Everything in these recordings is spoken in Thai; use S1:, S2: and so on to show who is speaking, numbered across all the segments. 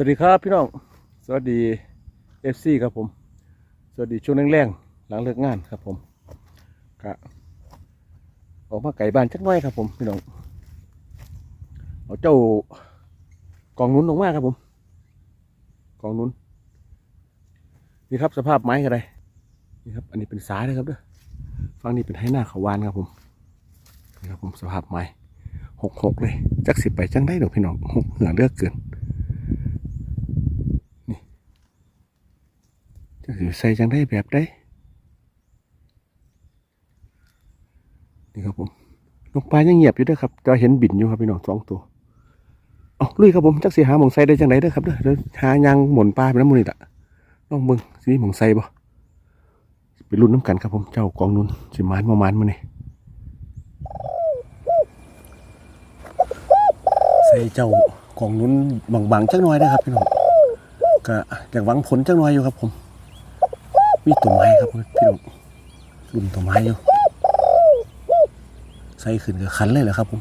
S1: สวัสดีครับพี่น้อง สวัสดีเอฟซีครับผม สวัสดีช่วงแรงๆหลังเลิกงานครับผมกะออกมาไก่บ้านจักหน้อยครับผมพี่น้องเอาเจ้ากองนุ้นลงมาครับผม กองนุ้นนี่ครับสภาพไม้อะไรนี่ครับ อันนี้เป็นสายนะครับเด้อฝั่งนี้เป็นให้หน้าเขาวานครับผมนี่ครับผมสภาพไม้หกหกเลยจักสิบไปจังได้ดอกพี่น้องหกเหนือเลือกเกิน จะสิ ใส่จังได้แบบได้นี่ครับผมนกปลายังเงียบอยู่ด้วยครับแต่ว่าเห็นบินอยู่ครับพี่น้องสองตัวเอาลุยครับผมจักสีหาหมองใสได้จังไดเด้อครับเด้อเดี๋ยวหายางหมุนปลาไปน้ำมันนี่ละน้องเบิ่งสีหมองใสบ่ไปรุ่นน้ำกันครับผมเจ้ากองนุนสิมานมามานมานี่ใส่เจ้ากองนุนบางๆจักหน่อยนะครับพี่น้องก็อยากหวังผลจักหน่อยอยู่ครับผม มีต้นไม้ครับพี่น้องลุมต้นไม้อยู่ใส่ขึ้นกับคันเลยเหรอครับผม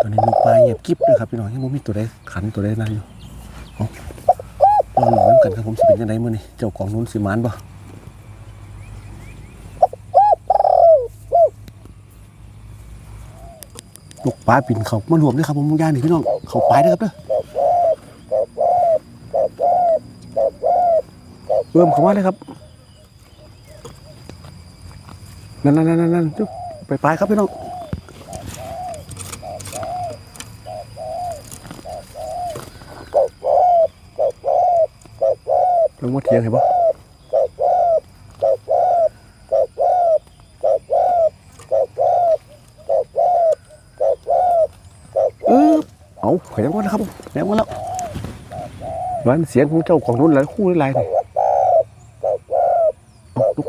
S1: ตอนนี้นกปลาเหยียบกิ๊บเลยครับพี่น้องยังไม่มีตัวใดขันตัวใดนั่นอยู่ลองหนุนกันครับผมสิเป็นยังไงมื่อนี้เจ้าของนู้นสิมานบ่ลูกปลาปิ่นเขามารวมด้วยครับผมย่านนี่พี่น้องเขาไปลายด้วยครับเด้อ เริ่มเข้ามาเลยครับ นั่นนั่นนั่นนั่นจุ๊บไปปลายครับพี่น้องลงมาเทียงเห็นปะเออเอาเห็นแล้วนะครับเห็นแล้วมันเสียงของเจ้าของนู้นหลายคู่หลายเลย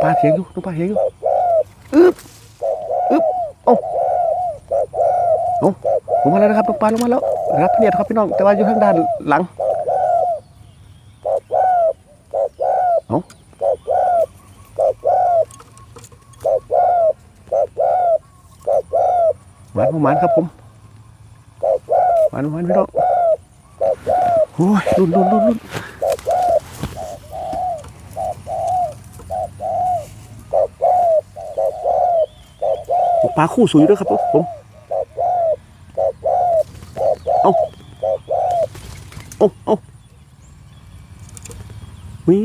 S1: ลูกปลาเถียงอยู่ลูกปลาเถียงอยู่อึ๊บอึ๊บเอ้าเอ้าลงมาแล้วนะครับลูกปลาลงมาแล้วรับเนี่ยครับพี่น้องแต่ว่าอยู่ทางด้านหลังเอ้าหวานประมาณครับผมหวานประมาณพี่น้องโอ้ยรุ่นรุ่นรุ่นรุ่น ปลาคู่สวยด้วยครับผมเอาเอาเอานี่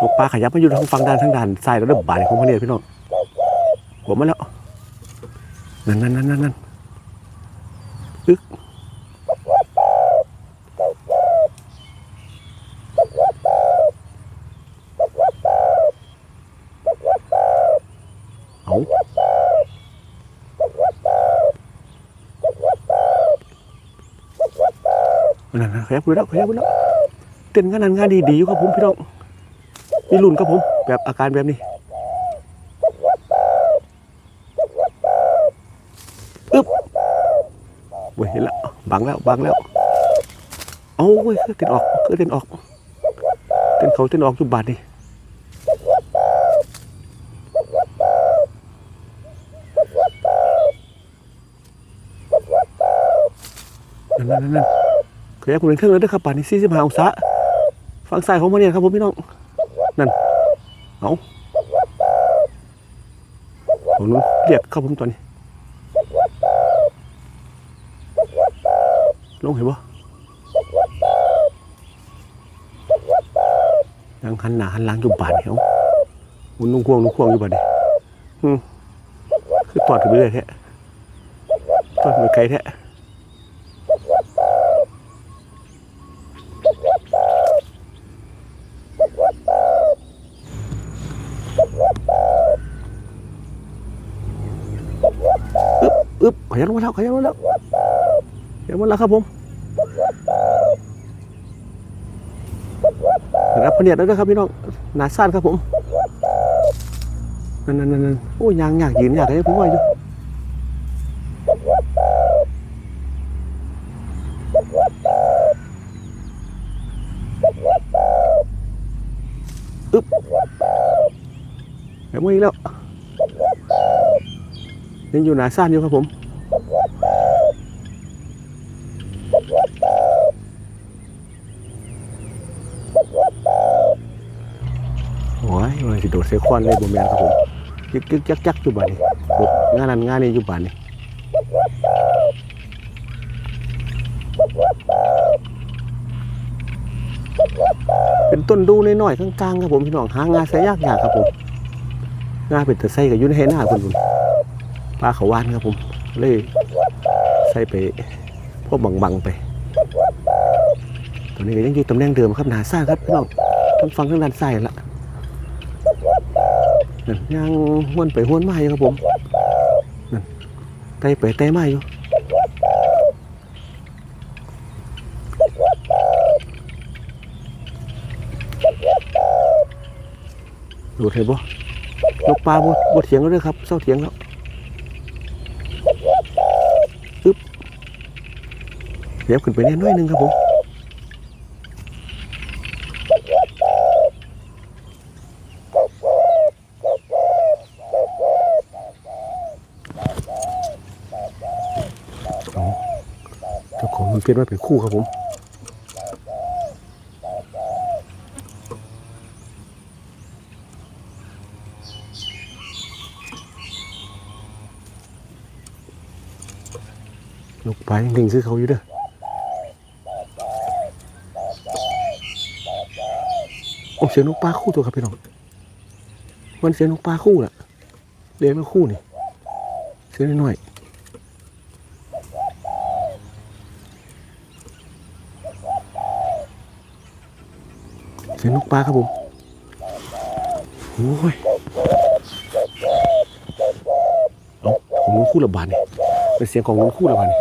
S1: ลูกปลาขยับมาอยู่ทางฝั่งด้านทางด้านซ้ายแล้วเริ่มบาดของพระเนียพี่น้องหัวมาแล้วนั่นนั่นนั่นนั่นนั่นอึก เอา นั่นนะขยับไปแล้วขยับไปแล้วเต้นงานนั้นงานดีๆอยู่ครับผมพี่น้องมีรุ่นครับผม แบบอาการแบบนี้อึ๊บเว้ยเห็นแล้วบังแล้วบังแล้วเอาเว้ยเต้นออกเต้นออกเต้นเขาเต้นออกจุบบาดนี่นั่นนั่นนั่นนั่น ขยับคุณเป็นเครื่องเลยด้วยครับป่านนี้สี่สิบห้าองศาฝั่งซ้ายของมันเนี่ยครับผมพี่น้อง นั่น เอาผมนู้นเรียกครับผมตอนนี้ ลงเห็นปะยังหันหน้าหันหลังอยู่บาดเหี่ยวมันนุ่งควงนุ่งควงอยู่บาดนี่อืมคือตอดถึงไปเลยแท้ตอดไปไกลแท้ อึ๊บขยันมาแล้วขยันมาแล้วขยันมาแล้วครับผมรับเนียดแล้วนะครับพี่น้องหนาสั้นครับผมนั่นนั่นนั่นโอ้ยยางอยากยืนอยากให้ผมว่าอยู่อึ๊บเดี๋ยวมืออีกแล้วยังอยู่หนาซ่านอยู่ครับผมโอ้ ยมันสิโดดเซควันเลยบ่แม่นครับผมยึกยึกยักยักอยู่บ้านนี้งานนั้นงานนี้อยู่บ้านนี้เป็นต้นดูน้อยๆกลางๆครับผมพี่น้องหางานใส่ยากๆครับผมงาเป็นตะไส้กับยุ่นให้หน้าคนผมปลาเขาวานครับผมเลยใส่ไปพวกบังๆไปตอนนี้ก็ยังอยู่ตำแหน่งเดิมครับหนาซ่าครับพี่น้องทั้งฟังทั้งด้านซ้ายละ นั่นยังห้วนไปห้วนมาอยู่ครับผมนั่นไต่ไปไต่มาอยู่ดูดเห็นบ่นกปลาบดบดเถียงแล้วเด้วยครับเศร้าเถียงแล้วอึ๊บเดี๋ยวขึ้นไปแน่น้อยนึงครับผม เจ้าของมันเปลี่ยนมาเป็นคู่ครับผมลูกปลายังลิงซื้อเขาอยู่เด้อโอ้เสียงนกปลาคู่ตัวครับพี่น้องมันเสียงนกปลาคู่ล่ะเลี้ยงนกคู่นี่เสียงน้อยๆ เสียงนกปลาครับผมโอ้ยเอาของนกคู่ละบาดนี่ยเป็นเสียงของนกคู่ละบาดนี่ย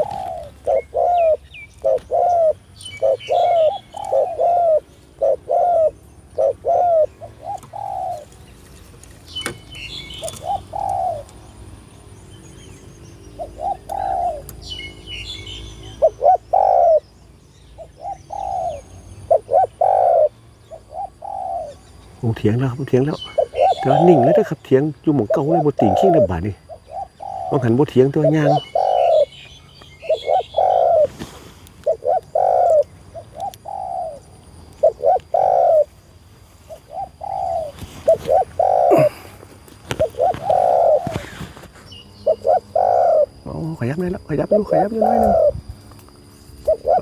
S1: ถียงแล้วครับเถียงแล้วแต่ว่านิ่งแล้วนะครับเถียงอยู่หมองเก่าเลยบติงขิ้งระบานี่ต้องหันบเถียงตัวยางโอ้ขยับได้แล้วขยับอยู่ขยับอยู่น้อยนึง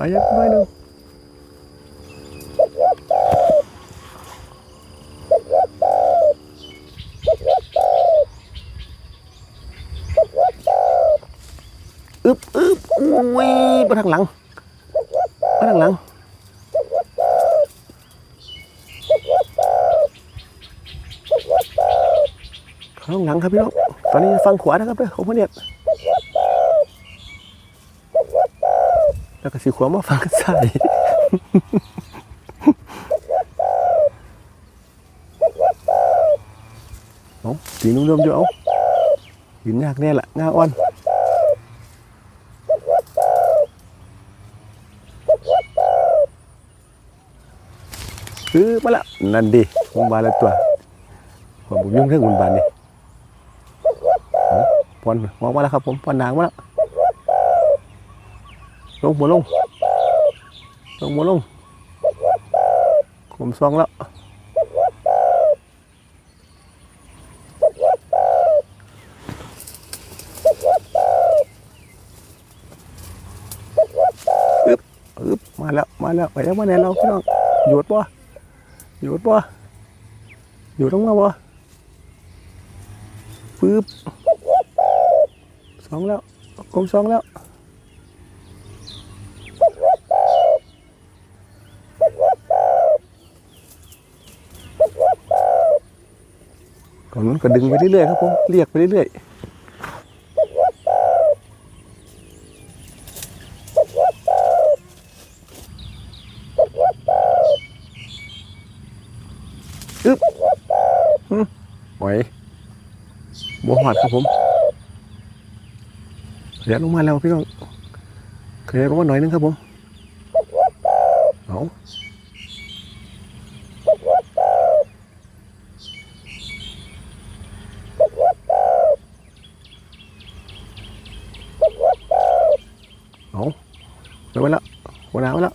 S1: ขยับน้อยนึง อึบอึบอุ้ย มาทางหลัง มาทางหลัง ข้างหลังครับพี่น้อง ตอนนี้ฟังขวานะครับเด้อของพ่อเนี่ยแล้วก็สีขวามาฟังซ้ายเอาสีนุ่มๆอยู่เอายืนยากแน่ละงาอ่อน ซื้อมาละนั่นดิผมบานล้วตัวผมบุยุ่งเรื่องบุญบานนี่เอนมองมาแล้วครับผมปอนนางมาแล้วลงหัวลงลงหัวลงผมซองแล้วอึบอึบมาแล้วมาแล้วไปแล้วมาแน่เราพี่น้องหยุดป่ะ หยุดป่ะหยุดลงมาป่ะปึ๊บสองแล้วกลมสองแล้วก่อนนั้นก็ดึงไปเรื่อยๆครับผมเรียกไปเรื่อยๆอึ๊บหึไหวบัว หอดครับผมขยับลงมาแล้วพี่น้องขยับลงมาหน่อยนึงครับผมเอา หนาวแล้ว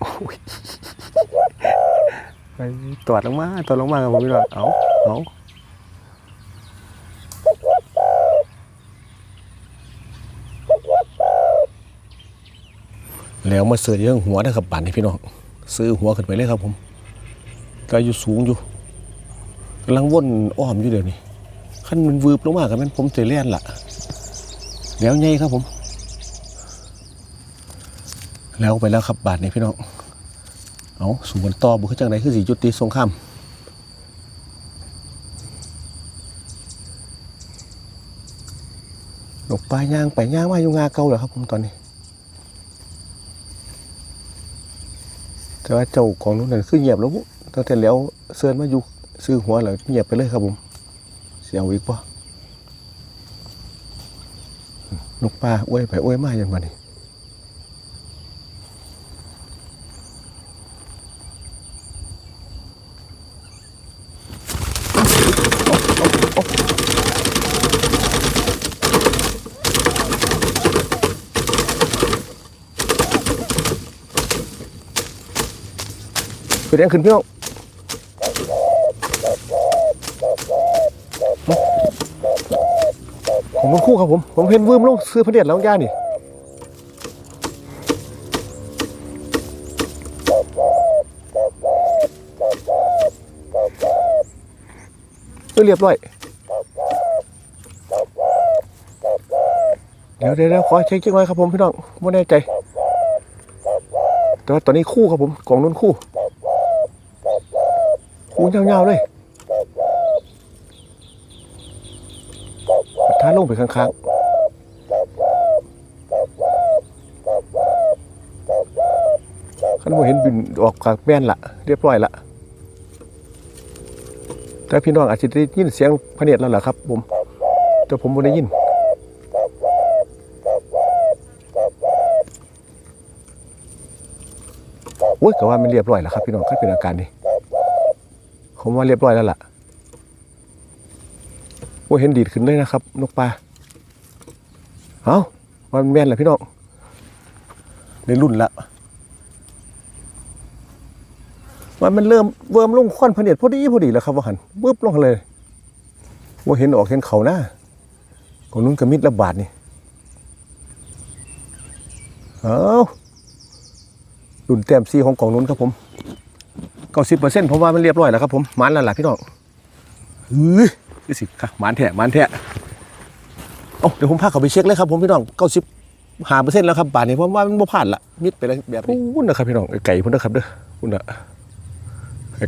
S1: โอ้ยไป ตรวจลงมาตรวจลงมากับผมพี่น้องเอาเอาแล้วมาเสือเรื่องหัวนะครับบัตรนี่พี่น้องซื้อหัวขึ้นไปเลยครับผมก็อยู่สูงอยู่กำลังว่นอ้อมอยู่เดี๋ยวนี้ขั้นมันวืบลงมากับมันผมเตะเลียนละแล้วไงครับผม แล้วไปแล้วครับบาทนี่พี่น้อง เอาสูงกันต่อบุคจังไดคือสีจุติสงครามหลบปลายย่างไปย่างมาอยู่งาเก่าเหรอครับผมตอนนี้ แต่ว่าเจ้าของนู้นนั่นคือเงียบแล้วบุตั้งแต่แล้วเซินมาอยู่ซื้อหัวแล้วเงียบไปเลยครับผม เสียงวิกปะนกปลาอ้วยไปอ้วยมาอย่างมานี่ คือแดงขึ้นพี่น้องผมมันคู่ครับผม ผมเห็นวืมลงซื้อพระเดียดแล้วย่านี่เออเรียบร้อยเดี๋ยวเดี๋ยวขอเช็คเช็คหน่อยครับผมพี่น้องไม่แน่ใจแต่ว่าตอนนี้คู่ครับผมกล่องนู้นคู่ คู่ยาวๆเลยท้าลงไปข้างๆขันโมเห็นบินออกจากแม่นละเรียบร้อยละแต่พี่น้องอาจจะได้ยินเสียงพระเนตรแล้วล่ะครับผมแต่ผมไม่ได้ยินโอ้ยก็ว่ามันเรียบร้อยแล้วครับพี่น้องขั้นเป็นอาการนี้ ผมว่าเรียบร้อยแล้วล่ะโอ้ยเห็นดีดขึ้นเลยนะครับ นกปลาเอาว่ามันแม่นแหละพี่น้องในรุ่นละว่ามันเริ่มเวิร์มลงค่อนพเนียดพอดีพอดีแล้วครับว่าหันบึ๊บลงเลยว่าเห็นออกเห็นเขาหน้าของนู้นกระมิดระบาดนี่เอารุ่นแต้มซีของกองนู้นครับผม เก้าสิบเปอร์เซ็นต์ผมว่ามันเรียบร้อยแล้วครับผมมันแล้วล่ะพี่น้องเฮ้ยนี่สิค่ะมันแท้มันแท้เอ้เดี๋ยวผมพาเขาไปเช็คเลยครับผมพี่น้องเก้าสิบหาเปอร์เซ็นต์แล้วครับบาทนี้ผมว่ามันบ่ผ่านละมิดไปเลยแบบนี้พุ่นนะครับพี่น้องไก่พุ่นนะครับเด้อพุ่นอะ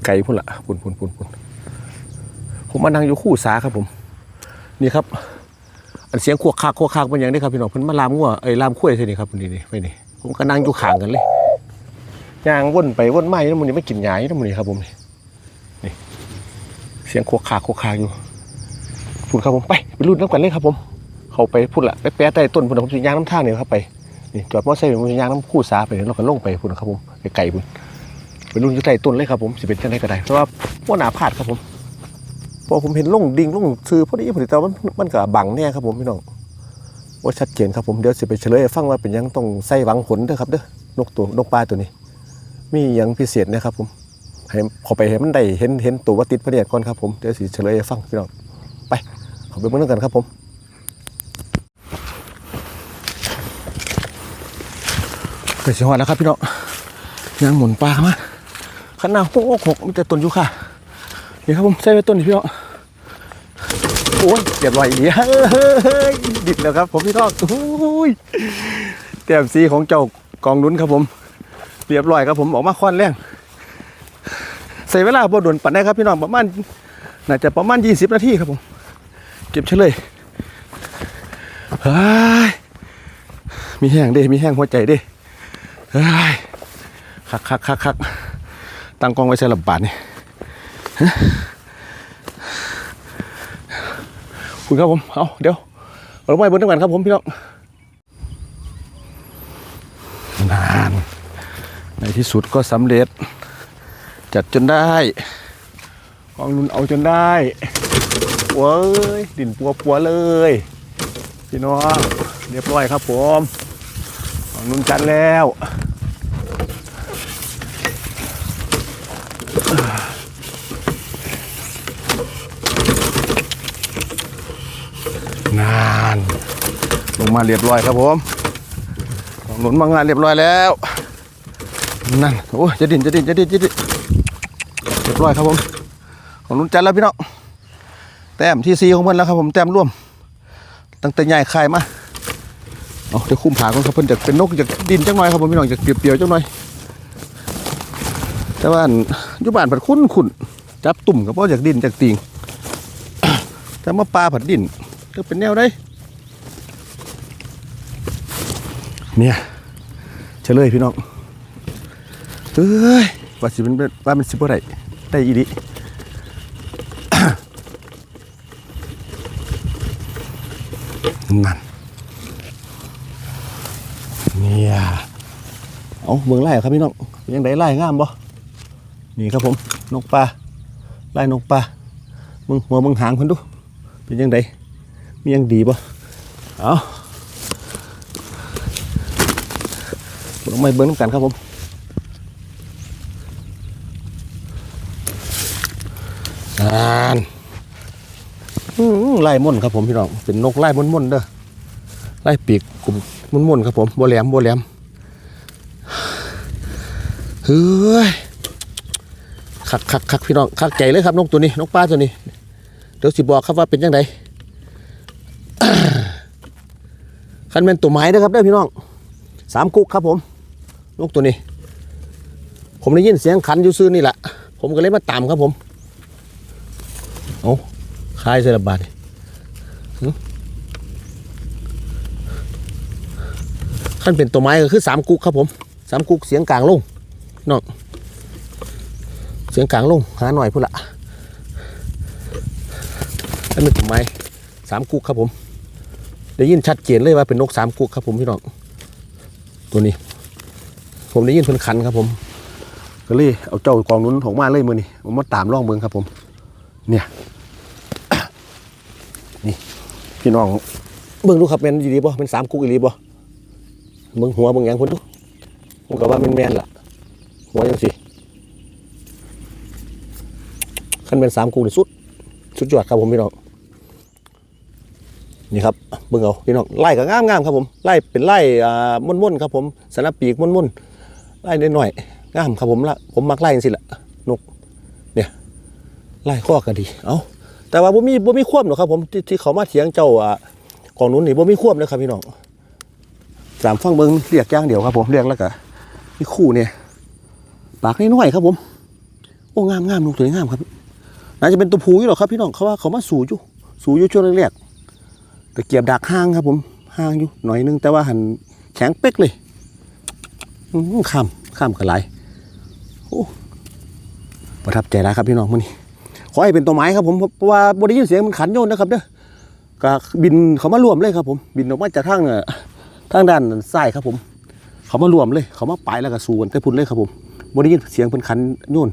S1: ไก่พุ่นละพุ่นพุ่นพุ่นพุ่นผมมานั่งอยู่คู่สาครับผม นี่ครับ อันเสียงขวกคากขวกคากเป็นอย่างนี้ครับพี่น้องเพิ่นมาลามงัวไอ้ลามคุ้ยใช่นี่ครับนี่นี่ไปนี่ผมก็นั่งอยู่ข้างกันเลย ย่างว่นไปว่นมาอยู่นั่นมันนี่ไม่กินหญ้าอยู่นั่นมันนี่ครับผมนี่เสียงโคกคาโคกคาอยู่พูดครับผมไปไปรุ่นน้ำกันเลยครับผม เขาไปพูดละไปแปะใต้ต้นพูดผมจะย่างน้ำท่าเนี่ยครับไปนี่จอดมอเตอร์ไซค์ผมจะย่างน้ำคู่สาไปเราก็ลงไปพูดครับผมไกลๆพูดไปรุ่นอยู่ใต้ต้นเลยครับผมสิเป็นจังไดก็ได้เพราะว่าพวกหนาพลาดครับผมพอผมเห็นล่งดิ่งล่งซื้อพอดีพอดีแต่ว่ามันมันก็บังแน่ครับผมพี่น้องว่าชัดเจนครับผมเดี๋ยวสิไปเฉลยฟังว่าเป็นยังต้องใส่หวังผลเด้อครับเด้อนกตัวนกปลาตัวนี้ มีอย่างพิเศษนะครับผมให้ขอไปเห็นมันได้เห็นเห็นตัวว่าติดพระเนียดก่อนครับผมเดี๋ยวสิเฉลยให้ฟังพี่น้องไปขอไปเบิ่งนกันครับผมไปสิฮอดแล้วครับพี่น้องยังหมุนปลามาขันหน้าโอ้โหกมีแต่ต้นยูค่ะนี่ครับผมใส่ไว้ต้นนี่พี่น้องโอ้ยเรียบร้อยอีกเฮ้ยดิบแล้วครับ ผมพี่น้องโอ้ยแต้มสีของเจ้ากองนุ้นครับผม เรียบร้อยครับผมออกมาค่อนแรงใส่เวลาบ่ด่วนปันได้ครับพี่น้องประมาณน่าจะประมาณ 20 นาทีครับผม เก็บเฉลยมีแห้งเด้ มีแห้งหัวใจเด้คักคักคักคักตั้งกองไว้ใส่ระบบาทนี่คุณครับผม เอาเดี๋ยวเราไปบนตั้งกันครับผมพี่น้อง ที่สุดก็สำเร็จ จัดจนได้กองนุนเอาจนได้เว้ยดินปัวปัวเลย พี่น้องเรียบร้อยครับผมกองนุนจัดแล้วนาน ลงมาเรียบร้อยครับผมของหนุนมางานเรียบร้อยแล้ว นั่นโอ้ยจะดินจะดินจะดินจะดินเรียบร้อยครับผมของนุนจัดแล้วพี่น้องแต้มที่ซีของเพิ่อนแล้วครับผมแต้มร่วม ตั้งแต่ใหญ่คายมาเอาเดี๋ยวคุ้มผาก่อนครับเพิ่อนจะเป็นนกจากดินจังหน่อยครับผมพี่น้องจากเปรียวๆจังหน่อย แต่ว่านอยู่บ้านผัดคุ้นขุนจับตุ่มกับพ่อจากดินจากติงแต่มาปลาผัดดินจะเป็นแนวได้เนี่ยเฉลยพี่น้อง เอ้ยว่าสิเป็นว่ามันสิบ่ได้ได้อีดินั่นเนี่ยเอาเมืองไล่ครับพี่น้องยังไงไล่งามบ่นี่ครับผมนกปลาไล่นกปลามึงหัวมึงหางเพิ่นดูเป็นยังไงมียังดีบ่เอาลงไม่เบิ้งนำกันครับผม นานไล่ม่นครับผมพี่น้องเป็นนกไล่ม่อนเด้อไล่ปีกกลุ่มม่อนครับผมบัวแหลมบัวแหลมเฮ้ยคักคักคักพี่น้องคักใจเลยครับนกตัวนี้นกป้าตัวนี้เดี๋ยวสิบอกครับว่าเป็นยังไงคันเป็นตัวไม้นะครับได้พี่น้องสามกุกครับผม นกตัวนี้ ผมได้ยินเสียงขันอยู่ซื่อนี่แหละผมก็เลยมาตามครับผม อาคายใส่ระบาดนี่หึคันเป็นตัวไม้ก็คือสามกุกครับผมสามกุกเสียงกลางลงน้องเสียงกลางลงหาหน่อยพุ่นละอันเป็นตัวไม้สามกุกครับผมได้ยินชัดเจนเลยว่าเป็นนกสามกุกครับผมพี่น้องตัวนี้ ผมได้ยินเพิ่นคันครับผมก็เลยเอาเจ้ากองนุ้นของมาเลยมือนี่ผมมาตามล่องเมืองครับผม เนี่ย พี่น้องเบิ่งดูครับแมนอยู่ดีบ่เป็นสามกุกอีหลีบ่เบิ่งหัวเบิ่งหยังคนดูผมก็ว่าแมนแมนๆล่ะหัวยังสิคันเป็นสามกุกนี่สุดสุดยอดครับผมพี่น้องนี่ครับเบิ่งเอาพี่น้องไล่ก็งามงามๆครับผมไล่เป็นไล่อ่าม่วนๆครับผมสนับปีกม่วนๆไล่หน้อยๆงามครับผมละผมมักไล่จังซี่ละนกเนี่ยไล่ข้อก็ดีเอ้า แต่ว่าบ่มีบ่มีควบหรอกครับผมที่ที่เขามาเถียงเจ้าอ่าของนู้นนี่บ่มีควบเลยครับพี่น้องสามฟังเบิ่งเรียกย่างเดียวครับผมเรียกแล้วก็มีคู่เนี่ยปากน้อยๆครับผม โอ้งามงามนกตัวนี้งามครับน่าจะเป็นตัวผู้อยู่หรอครับพี่น้องเขาว่าเขามาสู่อยู่สู่อยู่ช่วงแรกๆตะเกียบดักห้างครับ ผมห้างอยู่หน่อยนึงแต่ว่าหันแข็งเป๊กเลยข้ามข้ามกันหลายโอ้ประทับใจแล้วครับพี่น้องมื้อนี้ ขอให้เป็นตัวไม้ครับผมเพราะว่าบได้ยินเสียงมันขันโยนนะครับเด้อก็บินเขามารวมเลยครับ ผมบินออกมาจากทางเนี่ยทางด้านซ้ายครับผม เขามารวมเลย เขามาไปแล้วก็สู้กันแต่พุ่นเลยครับผมบได้ยินเสียงเพิ่นขันโยน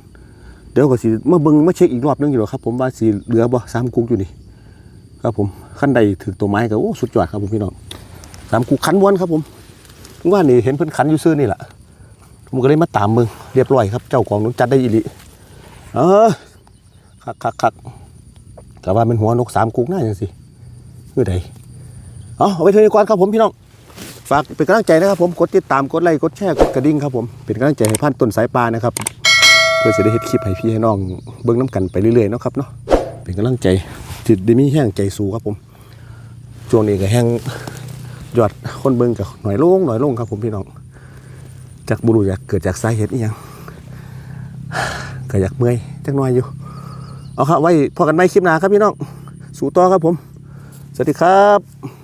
S1: เดี๋ยวก็สิมาเบิ่งมาเช็คอีกรอบนึงอยู่หรอกครับ ผมว่าสิเหลือบ่สามกุ๊กอยู่นี่ครับผมขั้นใดถึงตัวไม้ก็โอ้สุดยอดครับผมพี่น้องสามกูขันวนครับผมว่านี่เห็นเพิ่นขันอยู่ซื่อนี่แหละผมก็เลยมาตามมึงเรียบร้อยครับ เจ้าของนุ้นจัดได้อีหลิเออ คักคักคักแต่ว่าเป็นหัวนกสามกุกหน้าจังสิเมื่อใดเอาเอาไปเทานี้ก่อนครับผมพี่น้องฝากเป็นกำลังใจนะครับผมกดติดตามกดไลค์กดแชร์กดกระดิ่งครับผมเป็นกำลังใจให้พันต้นสายปลานะครับเพื่อจะได้เฮ็ดคลิปให้พี่ให้น้องเบิ่งน้ำกันไปเรื่อยๆเนาะครับเนาะเป็นกำลังใจจิตด้มีแห้งใจสูครับผมช่วงนี้ก็แห้งยอดคนเบิ่งกับหน่อยลงหน่อยลงครับผมพี่น้องจากบุรุษอยากเกิดจากสาเหตุอีหยังก็อยากเมื่อยจักหน่อยอยู่ เอาครับไว้พอกันไม่คลิปหน้าครับพี่น้องสู่ต่อครับผม สวัสดีครับ